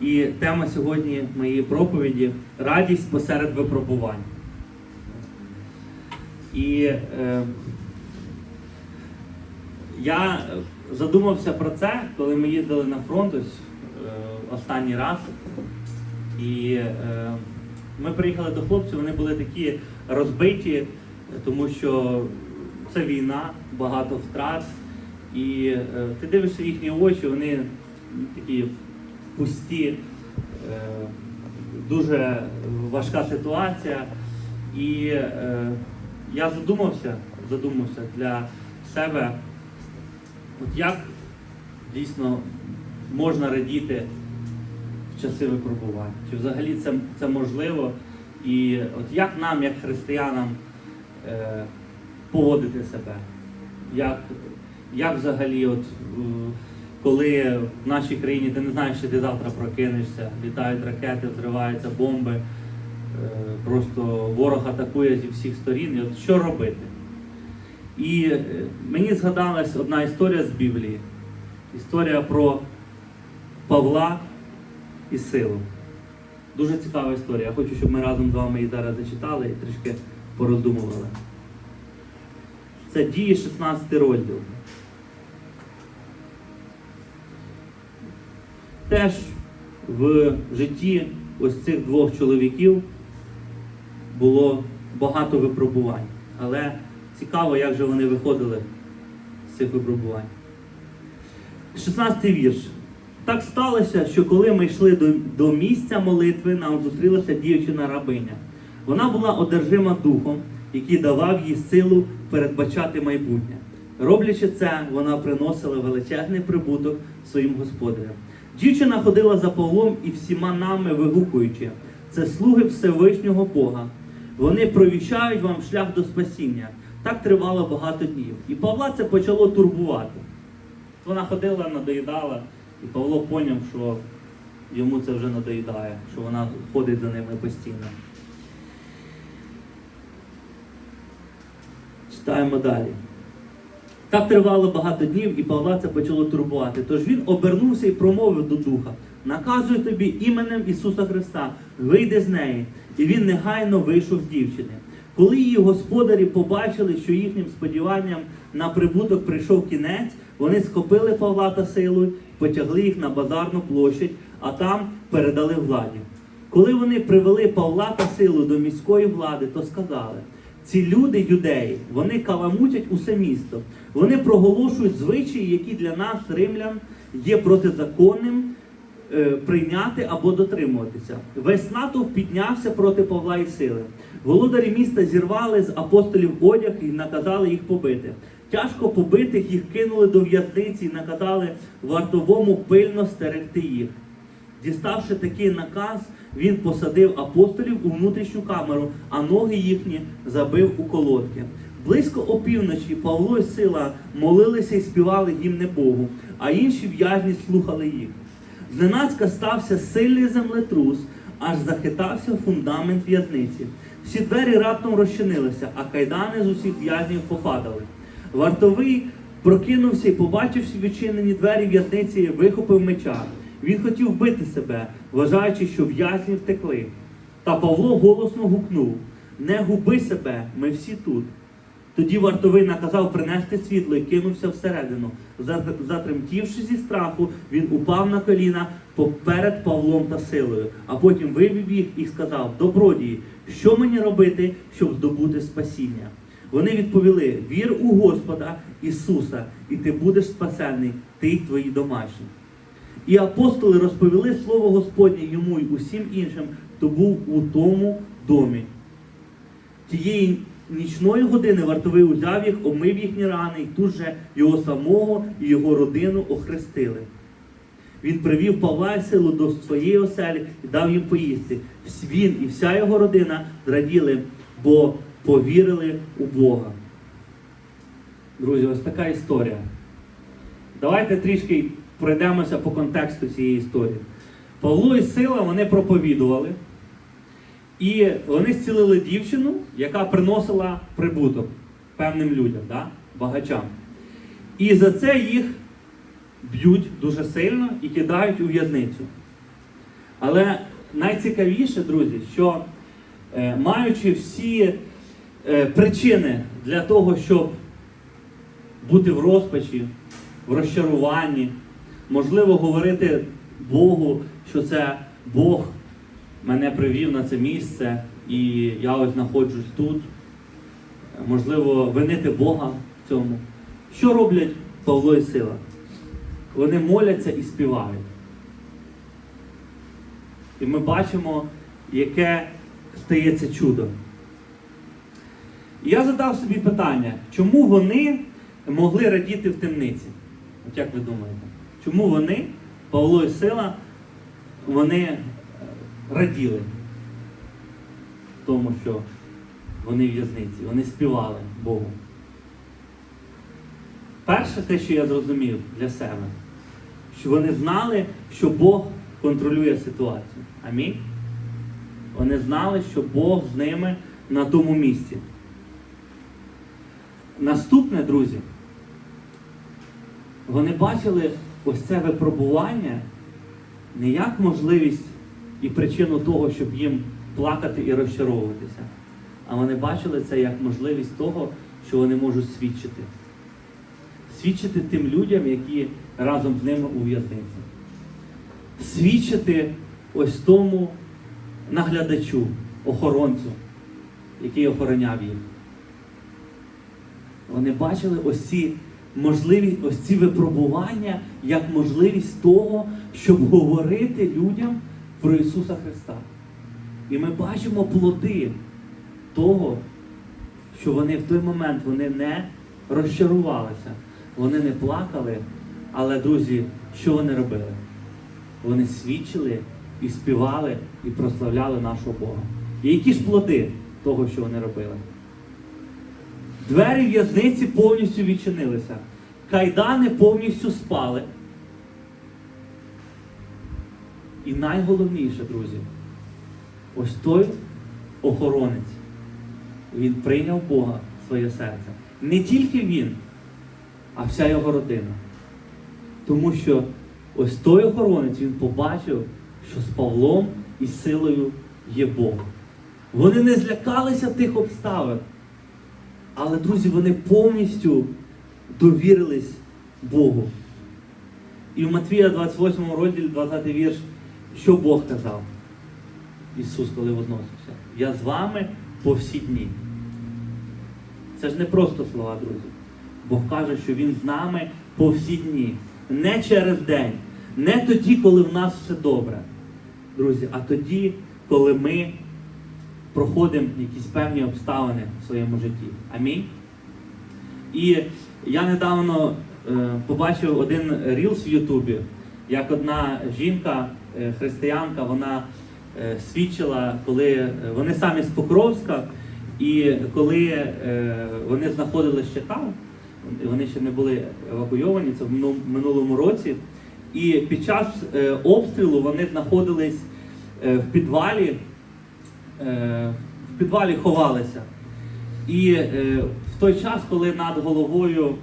І тема сьогодні моєї проповіді радість посеред випробувань. І е, я задумався про це, коли ми їздили на фронт ось, е, останній раз. І е, ми приїхали до хлопців, вони були такі розбиті, тому що це війна, багато втрат. І е, ти дивишся їхні очі, вони такі пусті, е, дуже важка ситуація. І е, я задумався, задумався для себе, от як дійсно можна радіти в часи випробувань. Чи взагалі це, це можливо? І от як нам, як християнам, е, поводити себе? Як, як взагалі, от, коли в нашій країні ти не знаєш, чи ти завтра прокинешся, літають ракети, взриваються бомби, е, просто ворог атакує зі всіх сторін, і от що робити? І е, мені згадалась одна історія з Біблії. Історія про Павла і силу. Дуже цікава історія. Я хочу, щоб ми разом з вами її зараз зачитали і трішки пороздумували. Це дії 16 розділ. Теж в житті ось цих двох чоловіків було багато випробувань. Але цікаво, як же вони виходили з цих випробувань. 16 вірш. Так сталося, що коли ми йшли до, до місця молитви, нам зустрілася дівчина рабиня. Вона була одержима духом, який давав їй силу передбачати майбутнє. Роблячи це, вона приносила величезний прибуток своїм господарям. Дівчина ходила за Павлом і всіма нами вигукуючи, це слуги Всевишнього Бога. Вони провіщають вам шлях до спасіння. Так тривало багато днів. І Павла це почало турбувати. Вона ходила, надоїдала, і Павло поняв, що йому це вже надоїдає, що вона ходить за ними постійно. Читаємо далі. Так тривало багато днів, і Павла це почало турбувати. Тож він обернувся і промовив до духа: наказую тобі іменем Ісуса Христа, вийди з неї. І він негайно вийшов з дівчини. Коли її господарі побачили, що їхнім сподіванням на прибуток прийшов кінець, вони схопили Павла та силу, потягли їх на базарну площадь, а там передали владі. Коли вони привели Павла та силу до міської влади, то сказали: ці люди, юдеї, вони каламутять усе місто. Вони проголошують звичаї, які для нас, римлян, є протизаконним е, прийняти або дотримуватися. Весь натовп піднявся проти Павла і сили. Володарі міста зірвали з апостолів одяг і наказали їх побити. Тяжко побитих їх кинули до в'язниці і наказали вартовому пильно стерегти їх. Діставши такий наказ, він посадив апостолів у внутрішню камеру, а ноги їхні забив у колодки. Близько опівночі Павло і сила молилися і співали гімни Богу, а інші в'язні слухали їх. Зненацька стався сильний землетрус, аж захитався фундамент в'язниці. Всі двері раптом розчинилися, а кайдани з усіх в'язнів попадали. Вартовий прокинувся і, побачивши відчинені двері в'язниці, вихопив меча. Він хотів вбити себе, вважаючи, що в'язні втекли. Та Павло голосно гукнув: Не губи себе, ми всі тут. Тоді вартовий наказав принести світло і кинувся всередину. Затремтівши зі страху, він упав на коліна поперед Павлом та силою, а потім вивів їх і сказав: Добродії, що мені робити, щоб здобути спасіння? Вони відповіли: Вір у Господа Ісуса, і ти будеш спасений, ти й твої домашні. І апостоли розповіли слово Господнє йому й усім іншим, хто був у тому домі. Тієї нічної години вартовий узяв їх, омив їхні рани, і тут же його самого і його родину охрестили. Він привів Павла і силу до своєї оселі і дав їм поїсти. Він і вся його родина зраділи, бо повірили у Бога. Друзі, ось така історія. Давайте трішки пройдемося по контексту цієї історії. Павло і Сила вони проповідували, і вони зцілили дівчину, яка приносила прибуток певним людям, да? багачам. І за це їх б'ють дуже сильно і кидають у в'язницю. Але найцікавіше, друзі, що е, маючи всі е, причини для того, щоб бути в розпачі, в розчаруванні, можливо, говорити Богу, що це Бог мене привів на це місце, і я ось знаходжусь тут. Можливо, винити Бога в цьому. Що роблять Павло і Сила? Вони моляться і співають. І ми бачимо, яке стається чудо. І я задав собі питання, чому вони могли радіти в темниці? От як ви думаєте? Чому вони, Павло і Сила, вони раділи тому, що вони в'язниці, вони співали Богу? Перше те, що я зрозумів для себе, що вони знали, що Бог контролює ситуацію. Амінь. Вони знали, що Бог з ними на тому місці. Наступне, друзі, вони бачили ось це випробування не як можливість і причину того, щоб їм плакати і розчаровуватися, а вони бачили це як можливість того, що вони можуть свідчити. Свідчити тим людям, які разом з ними у в'язниці. Свідчити ось тому наглядачу, охоронцю, який охороняв їх. Вони бачили ось ці можливість, ось ці випробування як можливість того, щоб говорити людям про Ісуса Христа. І ми бачимо плоди того, що вони в той момент вони не розчарувалися, вони не плакали, але, друзі, що вони робили? Вони свідчили і співали, і прославляли нашого Бога. І які ж плоди того, що вони робили? Двері в'язниці повністю відчинилися. Кайдани повністю спали. І найголовніше, друзі, ось той охоронець, він прийняв Бога в своє серце. Не тільки він, а вся його родина. Тому що ось той охоронець він побачив, що з Павлом і силою є Бог. Вони не злякалися тих обставин. Але, друзі, вони повністю довірились Богу. І в Матвія 28 розділі 20 вірш, що Бог казав? Ісус, коли возносився. Я з вами по всі дні. Це ж не просто слова, друзі. Бог каже, що Він з нами по всі дні. Не через день, не тоді, коли в нас все добре, друзі, а тоді, коли ми проходимо якісь певні обставини в своєму житті. Амінь. І я недавно е, побачив один рілс в Ютубі, як одна жінка, християнка, вона е, свідчила, коли е, вони самі з Покровська, і коли е, вони знаходилися ще там, вони ще не були евакуйовані, це в минулому році. І під час е, обстрілу вони знаходились е, в підвалі, е, в підвалі ховалися. І е, в той час, коли над головою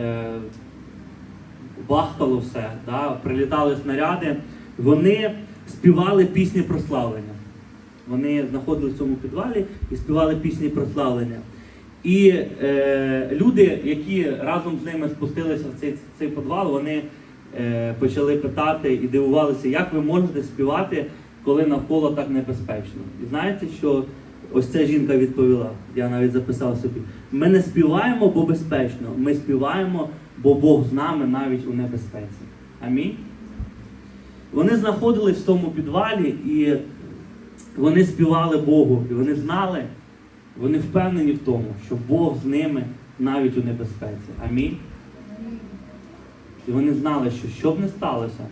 е, бахкало все, да, прилітали снаряди, вони співали пісні прославлення. Вони знаходилися в цьому підвалі і співали пісні прославлення. І е, люди, які разом з ними спустилися в цей, цей підвал, вони е, почали питати і дивувалися, як ви можете співати, коли навколо так небезпечно. І знаєте, що ось ця жінка відповіла, я навіть записав собі: ми не співаємо, бо безпечно, ми співаємо, бо Бог з нами навіть у небезпеці. Амінь. Вони знаходились в тому підвалі і вони співали Богу, і вони знали, вони впевнені в тому, що Бог з ними навіть у небезпеці. Амінь. І вони знали, що що б не сталося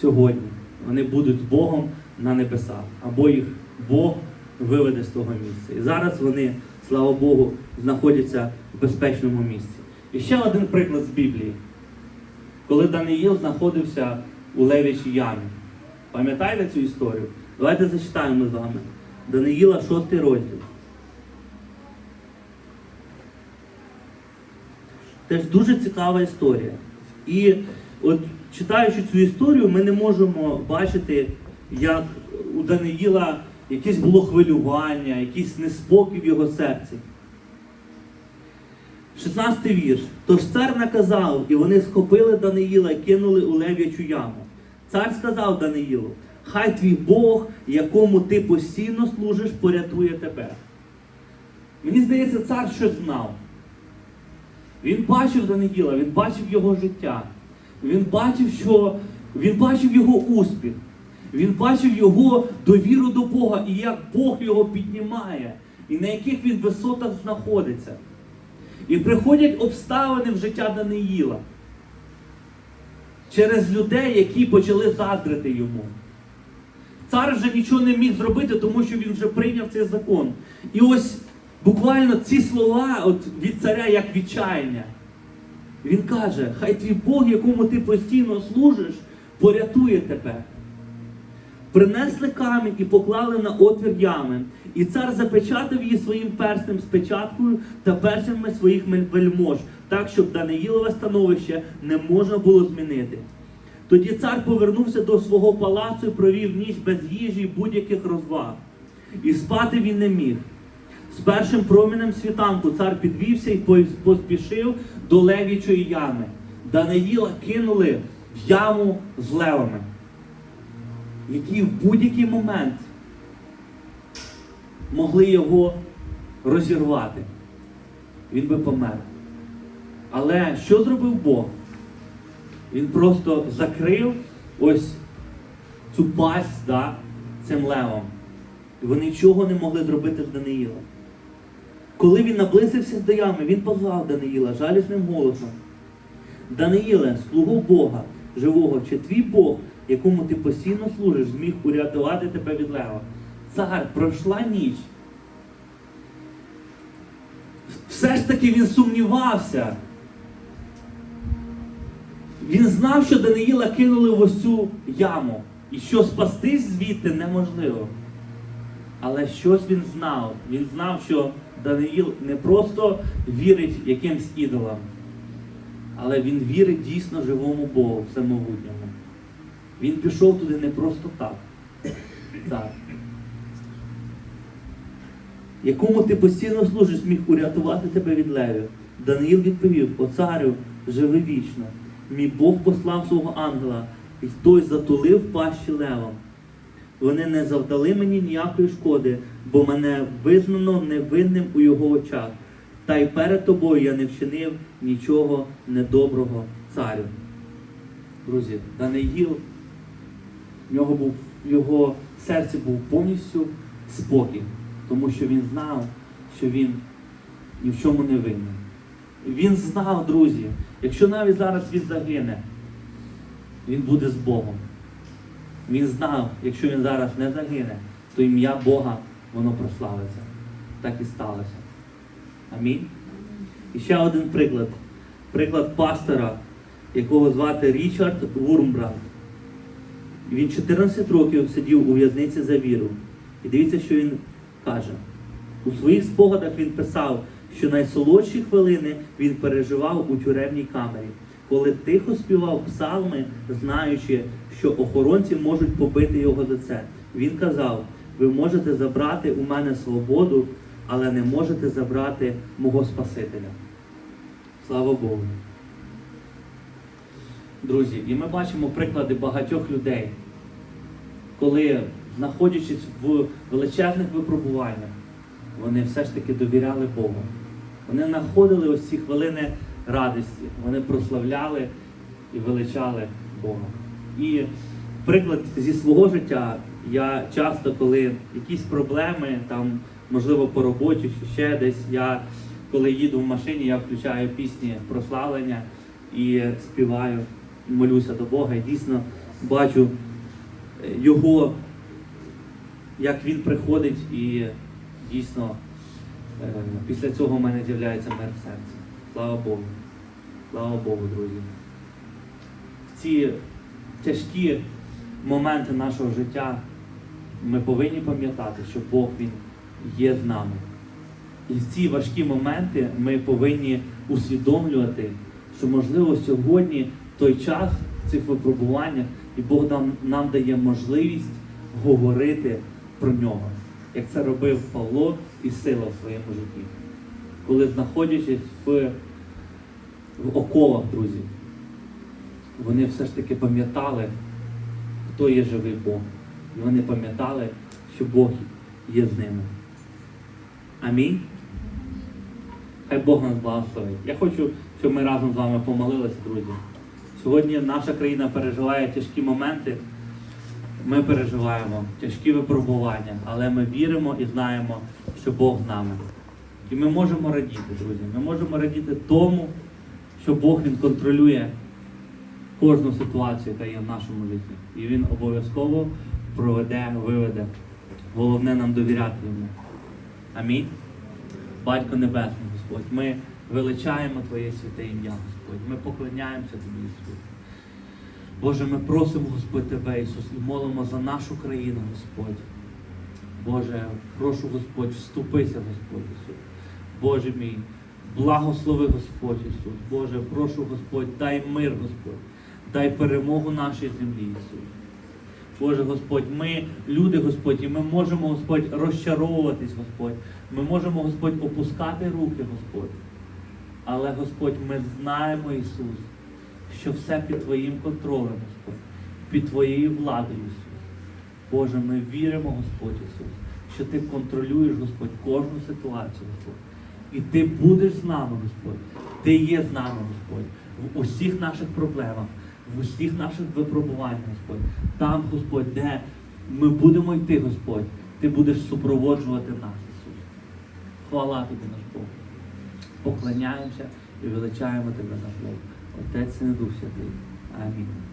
сьогодні, вони будуть з Богом на небесах, або їх Бог виведе з того місця. І зараз вони, слава Богу, знаходяться в безпечному місці. І ще один приклад з Біблії. Коли Даниїл знаходився у Левічій ямі. Пам'ятаєте цю історію? Давайте зачитаємо з вами. Даниїла 6 розділ. Теж дуже цікава історія. І от читаючи цю історію, ми не можемо бачити як у Даниїла якесь було хвилювання, якийсь неспокій в його серці. 16 вірш. Тож цар наказав, і вони схопили Даниїла і кинули у лев'ячу яму. Цар сказав Даниїлу, хай твій Бог, якому ти постійно служиш, порятує тебе. Мені здається, цар щось знав. Він бачив Даниїла, він бачив його життя. Він бачив, що він бачив його успіх. Він бачив його довіру до Бога і як Бог його піднімає, і на яких він висотах знаходиться. І приходять обставини в життя Даниїла через людей, які почали заздрити йому. Цар вже нічого не міг зробити, тому що він вже прийняв цей закон. І ось буквально ці слова от від царя як відчаяння. Він каже: хай твій Бог, якому ти постійно служиш, порятує тебе. Принесли камінь і поклали на отвір ями, і цар запечатав її своїм перснем з печаткою та перснями своїх вельмож, так, щоб Даниїлове становище не можна було змінити. Тоді цар повернувся до свого палацу і провів ніч без їжі і будь-яких розваг. І спати він не міг. З першим промінем світанку цар підвівся і поспішив до левічої ями. Даниїла кинули в яму з левами, які в будь-який момент могли його розірвати. Він би помер. Але що зробив Бог? Він просто закрив ось цю пасть да, цим левом. І вони нічого не могли зробити з Даниїла. Коли він наблизився до ями, він позвав Даниїла жалісним голосом. Даниїле, слугу Бога, живого, чи твій Бог, якому ти постійно служиш, зміг урятувати тебе від лева. Цар, пройшла ніч. Все ж таки він сумнівався. Він знав, що Даниїла кинули в ось цю яму, і що спастись звідти неможливо. Але щось він знав. Він знав, що Даниїл не просто вірить якимсь ідолам, але він вірить дійсно живому Богу, всемогутньому. Він пішов туди не просто так. Так. Якому ти постійно служиш, зміг урятувати тебе від левів. Даниїл відповів: О царю, живи вічно. Мій Бог послав свого ангела, і той затулив пащі левам. Вони не завдали мені ніякої шкоди, бо мене визнано невинним у його очах. Та й перед тобою я не вчинив нічого недоброго царю. Друзі, Даниїл, в нього був, в його серці був повністю спокій, тому що він знав, що він ні в чому не винен. Він знав, друзі, якщо навіть зараз він загине, він буде з Богом. Він знав, якщо він зараз не загине, то ім'я Бога воно прославиться. Так і сталося. Амінь. І ще один приклад. Приклад пастора, якого звати Річард Вурмбранд. Він 14 років сидів у в'язниці за віру. І дивіться, що він каже. У своїх спогадах він писав, що найсолодші хвилини він переживав у тюремній камері, коли тихо співав псалми, знаючи, що охоронці можуть побити його за це. Він казав: ви можете забрати у мене свободу, але не можете забрати мого Спасителя. Слава Богу. Друзі, і ми бачимо приклади багатьох людей, коли, знаходячись в величезних випробуваннях, вони все ж таки довіряли Богу. Вони знаходили ось ці хвилини радості, вони прославляли і величали Бога. І приклад зі свого життя, я часто, коли якісь проблеми, там, можливо, по роботі чи ще десь, я коли їду в машині, я включаю пісні прославлення і співаю, молюся до Бога. І дійсно бачу е, його, як він приходить і дійсно після цього в мене з'являється мир в серці. Слава Богу. Слава Богу, друзі. Ці тяжкі моменти нашого життя ми повинні пам'ятати, що Бог Він є з нами. І в ці важкі моменти ми повинні усвідомлювати, що можливо сьогодні той час в цих випробуваннях, і Бог нам, нам дає можливість говорити про нього, як це робив Павло і сила в своєму житті. Коли знаходячись в, в оковах, друзі, вони все ж таки пам'ятали, хто є живий Бог. І вони пам'ятали, що Бог є з ними. Амінь. Хай Бог нас благословить. Я хочу, щоб ми разом з вами помолилися, друзі. Сьогодні наша країна переживає тяжкі моменти. Ми переживаємо тяжкі випробування, але ми віримо і знаємо, що Бог з нами. І ми можемо радіти, друзі. Ми можемо радіти тому, що Бог Він контролює кожну ситуацію, яка є в нашому житті. І Він обов'язково проведе, виведе. Головне нам довіряти йому. Амінь. Батько Небесний, Господь, ми величаємо Твоє святе ім'я, Господь. Ми поклоняємося Тобі, Ісус. Боже, ми просимо, Господь, Тебе, Ісус, і молимо за нашу країну, Господь. Боже, прошу, Господь, вступися, Господь Ісус. Боже мій, благослови Господь Ісус. Боже, прошу, Господь, дай мир, Господь, дай перемогу нашій землі, Ісус. Боже Господь, ми люди, Господь, і ми можемо, Господь, розчаровуватись, Господь. Ми можемо, Господь, опускати руки, Господь. Але, Господь, ми знаємо, Ісус, що все під Твоїм контролем, Господь, під Твоєю владою, Ісус. Боже, ми віримо, Господь Ісус, що Ти контролюєш, Господь, кожну ситуацію, Господь. І Ти будеш з нами, Господь. Ти є з нами, Господь, в усіх наших проблемах, в усіх наших випробуваннях, Господь. Там, Господь, де ми будемо йти, Господь, Ти будеш супроводжувати нас, Ісус. Хвала тобі, наш Бог. Поклоняємося і величаємо тебе наш Бог. Отець і Дух Святий. Амінь.